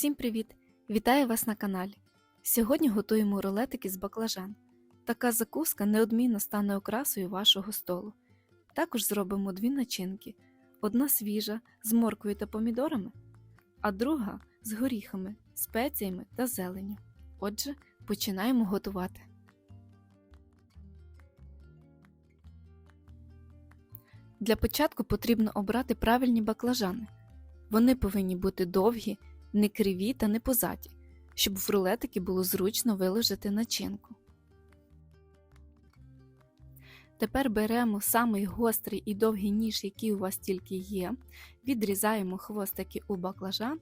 Всім привіт! Вітаю вас на каналі. Сьогодні готуємо рулетики з баклажан. Така закуска неодмінно стане окрасою вашого столу. Також зробимо дві начинки: одна свіжа з морквою та помідорами, а друга з горіхами, спеціями та зеленню. Отже, починаємо готувати. Для початку потрібно обрати правильні баклажани. Вони повинні бути довгі, не криві та не позаті, щоб в рулетики було зручно виложити начинку. Тепер беремо самий гострий і довгий ніж, який у вас тільки є, відрізаємо хвостики у баклажан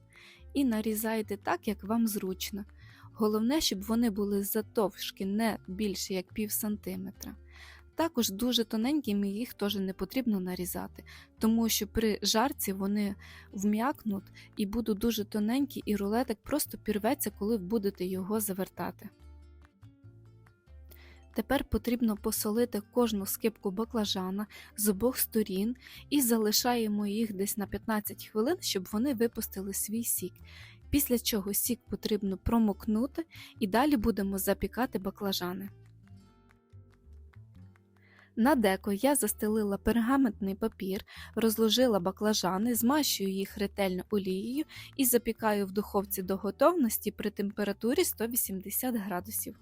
і нарізаєте так, як вам зручно. Головне, щоб вони були затовшки не більше як пів сантиметра. Також дуже тоненькими їх теж не потрібно нарізати, тому що при жарці вони вм'якнуть і будуть дуже тоненькі, і рулетик просто пірветься, коли будете його завертати. Тепер потрібно посолити кожну скипку баклажана з обох сторін і залишаємо їх десь на 15 хвилин, щоб вони випустили свій сік. Після чого сік потрібно промокнути і далі будемо запікати баклажани. На деко я застелила пергаментний папір, розложила баклажани, змащую їх ретельно олією і запікаю в духовці до готовності при температурі 180 градусів.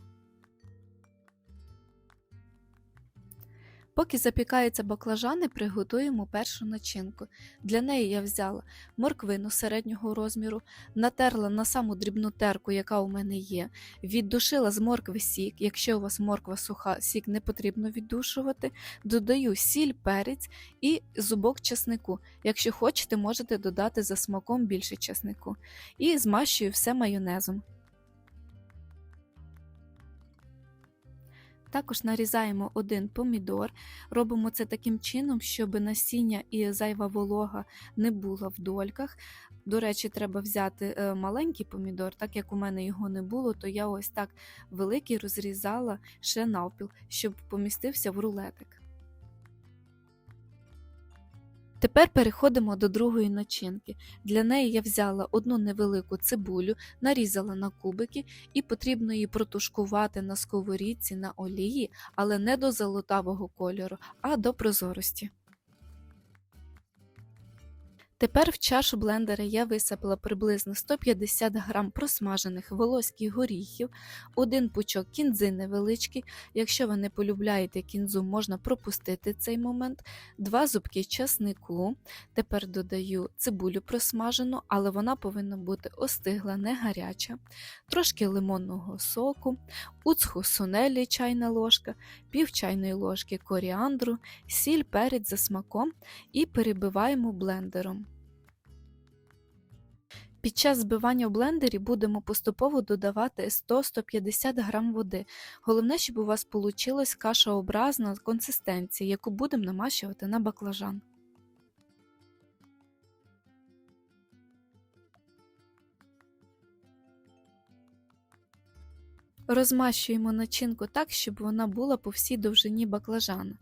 Поки запікаються баклажани, приготуємо першу начинку. Для неї я взяла морквину середнього розміру, натерла на саму дрібну терку, яка у мене є, віддушила з моркви сік. Якщо у вас морква суха, сік не потрібно віддушувати. Додаю сіль, перець і зубок чеснику. Якщо хочете, можете додати за смаком більше чеснику. І змащую все майонезом. Також нарізаємо один помідор, робимо це таким чином, щоб насіння і зайва волога не була в дольках. До речі, треба взяти е, маленький помідор, так як у мене його не було, то я ось так великий розрізала ще навпіл, щоб помістився в рулетик. Тепер переходимо до другої начинки. Для неї я взяла одну невелику цибулю, нарізала на кубики і потрібно її протушкувати на сковорідці на олії, але не до золотавого кольору, а до прозорості. Тепер в чашу блендера я висипала приблизно 150 г просмажених волоських горіхів, один пучок кінзи невеличкий. Якщо ви не полюбляєте кінзу, можна пропустити цей момент, два зубки часнику. Тепер додаю цибулю просмажену, але вона повинна бути остигла, не гаряча, трошки лимонного соку, уцху сунелі чайна ложка, пів чайної ложки коріандру, сіль, перець за смаком і перебиваємо блендером. Під час збивання в блендері будемо поступово додавати 100-150 г води. Головне, щоб у вас вийшла кашеобразна консистенція, яку будемо намащувати на баклажан. Розмащуємо начинку так, щоб вона була по всій довжині баклажана,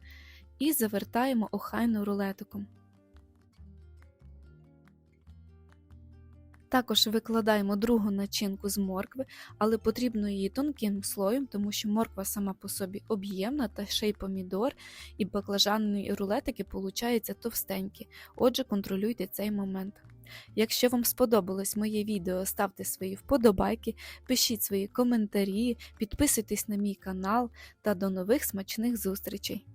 і завертаємо охайно рулетиком. Також викладаємо другу начинку з моркви, але потрібно її тонким слоєм, тому що морква сама по собі об'ємна та ще й помідор, і баклажанні рулетики получаються товстенькі. Отже, контролюйте цей момент. Якщо вам сподобалось моє відео, ставте свої вподобайки, пишіть свої коментарі, підписуйтесь на мій канал та до нових смачних зустрічей!